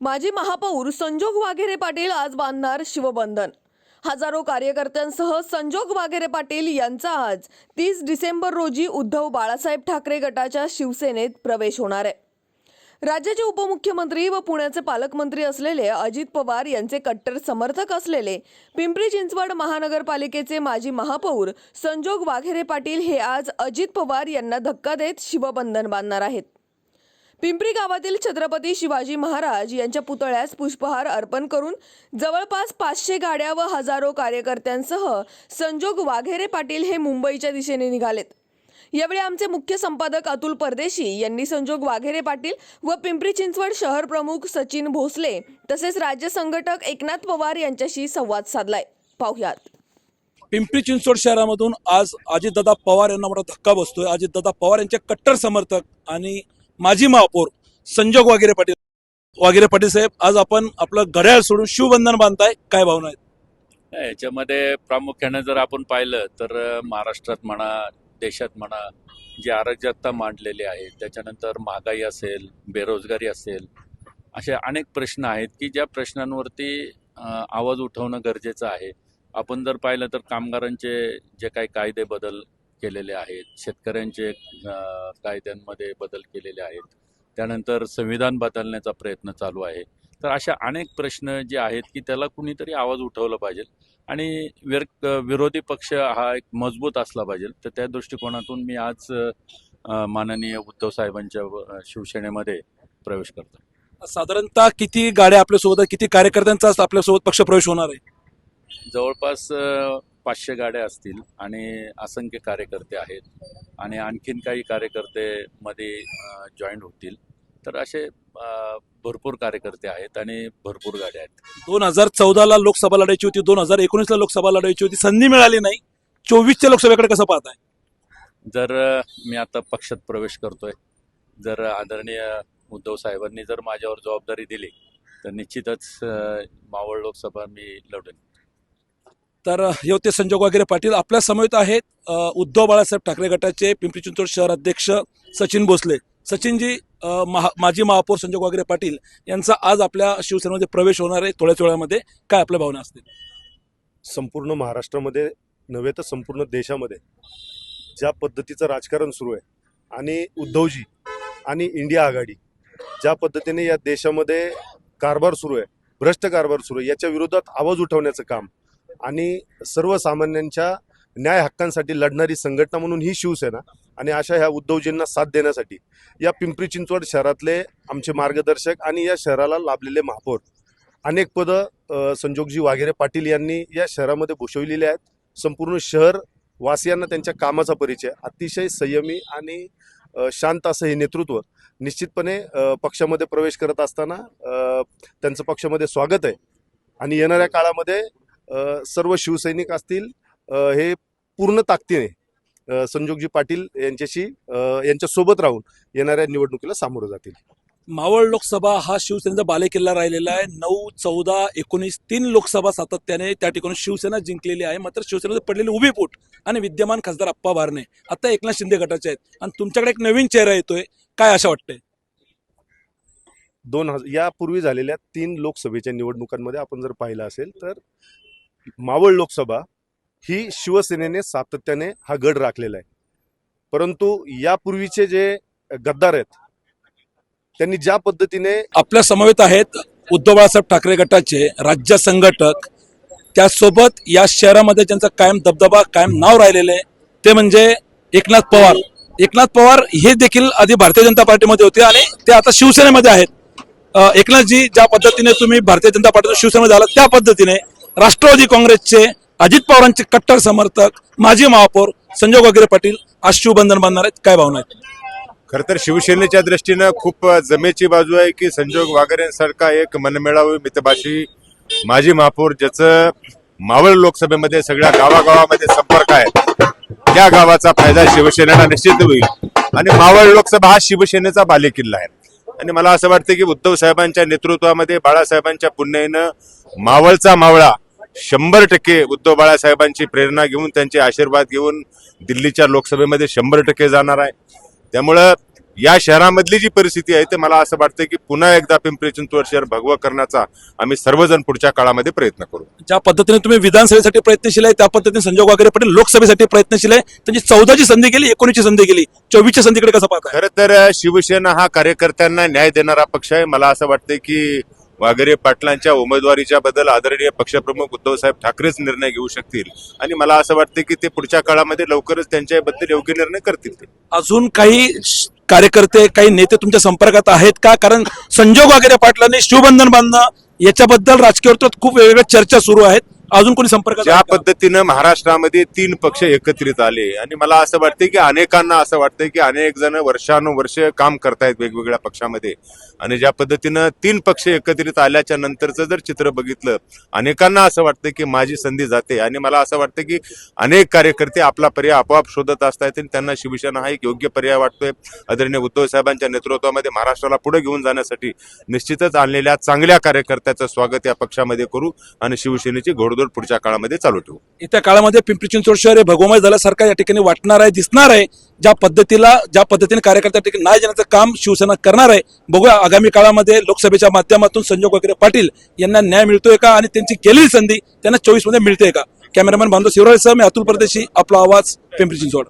माजी महापौर संजोग वाघेरे पाटील आज बांधणार शिवबंधन. हजारो कार्यकर्त्यांसह संजोग वाघेरे पाटील यांचा आज तीस डिसेंबर रोजी उद्धव बाळासाहेब ठाकरे गटाच्या शिवसेनेत प्रवेश होणार आहे. राज्याचे उपमुख्यमंत्री व पुण्याचे पालकमंत्री असलेले अजित पवार यांचे कट्टर समर्थक असलेले पिंपरी चिंचवड महानगरपालिकेचे माजी महापौर संजोग वाघेरे पाटील हे आज अजित पवार यांना धक्का देत शिवबंधन बांधणार आहेत. पिंपरी गावातील छत्रपती शिवाजी महाराज यांच्या पुतळ्यास पुष्पहार अर्पण करून जवळपास पाचशे गाड्या व हजारो कार्यकर्त्यांसह संजोग वाघेरे पाटील हे मुंबईच्या दिशेने निघालेत. यावेळी आमचे मुख्य संपादक अतुल परदेशी यांनी संजोग वाघेरे पाटील व पिंपरी चिंचवड शहर प्रमुख सचिन भोसले तसेच राज्य संघटक एकनाथ पवार यांच्याशी संवाद साधलाय. पाहुयात. पिंपरी चिंचवड शहरामधून आज अजितदादा पवार यांना मोठा धक्का बसतोय. अजितदादा पवार यांचे कट्टर समर्थक आणि माजी महापौर संजोग वागेरे पाटील वागेरे पाटील साहेब आज आपण आपलं घड्याळ सोडून शिवबंधन बांधताय. काय भावना आहेत? याच्यामध्ये प्रामुख्याने जर आपण पाहिलं तर महाराष्ट्रात म्हणा देशात म्हणा जी अराजकता मांडलेली आहे त्याच्यानंतर महागाई असेल बेरोजगारी असेल असे अनेक प्रश्न आहेत की ज्या प्रश्नांवरती आवाज उठवणं गरजेचं आहे. आपण जर पाहिलं तर कामगारांचे जे काही कायदे बदल केलेले आहेत. शेतकऱ्यांचे कायद्यांमध्ये बदल केलेले आहेत. त्यानंतर संविधान बदलण्याचा प्रयत्न चालू आहे. तर अशा अनेक प्रश्न जे आहेत की त्याला कुणीतरी आवाज उठवला पाहिजे आणि विर विरोधी पक्ष हा एक मजबूत असला पाहिजे. तर त्या दृष्टिकोनातून मी आज माननीय उद्धव साहेबांच्या शिवसेनेमध्ये प्रवेश करतो साधारणतः किती गाड्या आपल्यासोबत किती कार्यकर्त्यांचा आपल्यासोबत पक्ष प्रवेश होणार आहे? जवळपास पाचशे गाड्या असतील आणि असंख्य कार्यकर्ते आहेत आणि आणखीन काही कार्यकर्ते मध्ये जॉईन होतील. तर असे भरपूर कार्यकर्ते आहेत आणि भरपूर गाड्या आहेत. दोन हजार चौदाला लोकसभा लढायची होती दोन हजार एकोणीसला लोकसभा लढायची होती संधी मिळाली नाही. चोवीसच्या लोकसभेकडे कसं पाहताय? जर मी आता पक्षात प्रवेश करतोय जर आदरणीय उद्धव साहेबांनी जर माझ्यावर जबाबदारी दिली तर निश्चितच मावळ लोकसभा मी लढेन तर हे होते संजोग वगैरे पाटील आपल्या समवेत आहेत. उद्धव बाळासाहेब ठाकरे गटाचे पिंपरी चिंचवड शहर अध्यक्ष सचिन भोसले. सचिनजी महा माजी महापौर संजोग वागेरे पाटील यांचा आज आपल्या शिवसेनेमध्ये प्रवेश होणार आहे थोड्याच वेळामध्ये. काय आपल्या भावना असतील? संपूर्ण महाराष्ट्रामध्ये नव्हे तर संपूर्ण देशामध्ये ज्या पद्धतीचं राजकारण सुरू आहे आणि उद्धवजी आणि इंडिया आघाडी ज्या पद्धतीने या देशामध्ये कारभार सुरू आहे भ्रष्ट कारभार सुरू आहे याच्या विरोधात आवाज उठवण्याचं काम आणि सर्वसामान्यांच्या न्याय हक्कांसाठी लढणारी संघटना म्हणून ही शिवसेना आणि अशा ह्या उद्धवजींना साथ देण्यासाठी या पिंपरी चिंचवड शहरातले आमचे मार्गदर्शक आणि या शहराला लाभलेले महापौर. अनेक पदं संजोगजी वाघेरे पाटील यांनी या शहरामध्ये भूषविलेले आहेत. संपूर्ण शहर वासियांना त्यांच्या कामाचा परिचय अतिशय संयमी आणि शांत असं हे नेतृत्व निश्चितपणे पक्षामध्ये प्रवेश करत असताना त्यांचं पक्षामध्ये स्वागत आहे. आणि येणाऱ्या काळामध्ये सर्व शिवसैनिक असतील हे पूर्ण ताकदीने संजोगजी पाटील यांच्याशी यांच्यासोबत राहून येणाऱ्या निवडणुकीला सामोरं जातील. मावळ लोकसभा हा शिवसेनेचा बालेकिल्ला राहिलेला आहे. नऊ चौदा एकोणीस तीन लोकसभा सातत्याने त्या ठिकाणी शिवसेना जिंकलेली आहे. मात्र शिवसेनेचे पडलेले उभी पोट आणि विद्यमान खासदार अप्पा बारणे आता एकनाथ शिंदे गटाचे आहेत. आणि तुमच्याकडे एक नवीन चेहरा येतोय. काय आशा वाटते दोन हजार यापूर्वी झालेल्या तीन लोकसभेच्या निवडणुकांमध्ये आपण जर पाहिलं असेल तर मावळ लोकसभा ही शिवसेनेने सातत्याने हा गड राखलेला आहे. परंतु यापूर्वीचे जे गद्दार आहेत त्यांनी ज्या पद्धतीने आपल्या समवेत आहेत उद्धव बाळासाहेब ठाकरे गटाचे राज्य संघटक त्यासोबत या शहरामध्ये ज्यांचा कायम दबदबा कायम नाव राहिलेले ते म्हणजे एकनाथ पवार. एकनाथ पवार हे देखील आधी भारतीय जनता पार्टीमध्ये होते आणि ते आता शिवसेनेमध्ये आहेत. एकनाथजी ज्या पद्धतीने तुम्ही भारतीय जनता पार्टीतून शिवसेनेमध्ये आला त्या पद्धतीने राष्ट्रवादी काँग्रेसचे अजित पवारांचे कट्टर समर्थक माजी महापौर संजय वगैरे पाटील आज शिवबंधन बांधणार आहेत. काय भावना आहेत? खर तर शिवसेनेच्या दृष्टीनं खूप जमेची बाजू आहे की संजोग वागरेंसारखा एक मनमेळावी मितभाषी माजी महापौर ज्याचं मावळ लोकसभेमध्ये सगळ्या गावागावामध्ये संपर्क आहे त्या गावाचा फायदा शिवसेनेला निश्चित होईल. आणि मावळ लोकसभा हा शिवसेनेचा बालेकिल्ला आहे. आणि मला असं वाटतं की उद्धव साहेबांच्या नेतृत्वामध्ये बाळासाहेबांच्या पुण्याईनं मावळचा मावळा शंभर टक्के उद्धव बाळासाहेबांची प्रेरणा घेऊन त्यांचे आशीर्वाद घेऊन दिल्लीच्या लोकसभेमध्ये शंभर टक्के जाणार आहे. त्यामुळं या शहरामधली जी परिस्थिती आहे ते मला असं वाटतं की पुन्हा एकदा पिंपरी चिंचवड शहर भगवं करण्याचा आम्ही सर्वजण पुढच्या काळामध्ये प्रयत्न करू. ज्या पद्धतीने तुम्ही विधानसभेसाठी प्रयत्नशील आहे त्या पद्धतीने संजय वागेरे पाटील लोकसभेसाठी प्रयत्नशील आहे. त्यांची चौदाची संधी गेली एकोणीसची संधी गेली. चोवीसच्या संधीकडे कसं पाहताय? खरं तर शिवसेना हा कार्यकर्त्यांना न्याय देणारा पक्ष आहे. मला असं वाटतं की वाघेरे पाटलांच्या उमेदवारीच्या बद्दल आदरणीय पक्षप्रमुख उद्धवसाहेब ठाकरेच निर्णय घेऊ शकतील. आणि मला असं वाटतं की ते पुढच्या काळामध्ये लवकरच त्यांच्याबद्दल योग्य निर्णय करतील ते. अजून काही श- कार्यकर्ते काही नेते तुमच्या संपर्कात आहेत का? कारण संजोग वगैरे पाटलांनी शिवबंधन बांधणं याच्याबद्दल राजकीय वर्तुळात खूप वेगवेगळ्या चर्चा सुरू आहेत. अजून कोणी संपर्कात ज्या? पद्धतीनं महाराष्ट्रामध्ये तीन पक्ष एकत्रित आले आणि मला असं वाटतं की अनेकांना असं वाटतं की अनेक जण वर्षानुवर्ष काम करतायत वेगवेगळ्या पक्षामध्ये. आणि ज्या पद्धतीनं तीन पक्ष एकत्रित आल्याच्या नंतरचं जर चित्र बघितलं अनेकांना असं वाटतं की माझी संधी जाते. आणि मला असं वाटतं की अनेक कार्यकर्ते आपला पर्याय आपोआप शोधत असतात आणि त्यांना शिवसेना हा एक योग्य पर्याय वाटतोय. आदरणीय उद्धव साहेबांच्या नेतृत्वामध्ये महाराष्ट्राला पुढे घेऊन जाण्यासाठी निश्चितच आणलेल्या चांगल्या कार्यकर्त्याचं स्वागत या पक्षामध्ये करू आणि शिवसेनेची घोडदौड पुढच्या काळामध्ये चालू ठेवू. येत्या काळामध्ये पिंपरी चिंचवड शहर हे भगोमय झाल्यासारखं या ठिकाणी वाटणार आहे दिसणार आहे. ज्या पद्धतीला ज्या पद्धतीने कार्यकर्त्या ठिकाणी नाही जाण्याचं काम शिवसेना करणार आहे बघूया आगामी काळामध्ये लोकसभेच्या माध्यमातून संजय वगैरे पाटील यांना न्याय मिळतोय का आणि त्यांची केलेली संधी त्यांना चोवीसमध्ये मिळते का? कॅमेरामॅन बांधव शिवराज सह मी अतुल परदेशी आपला आवाज पिंपरी चिंचवड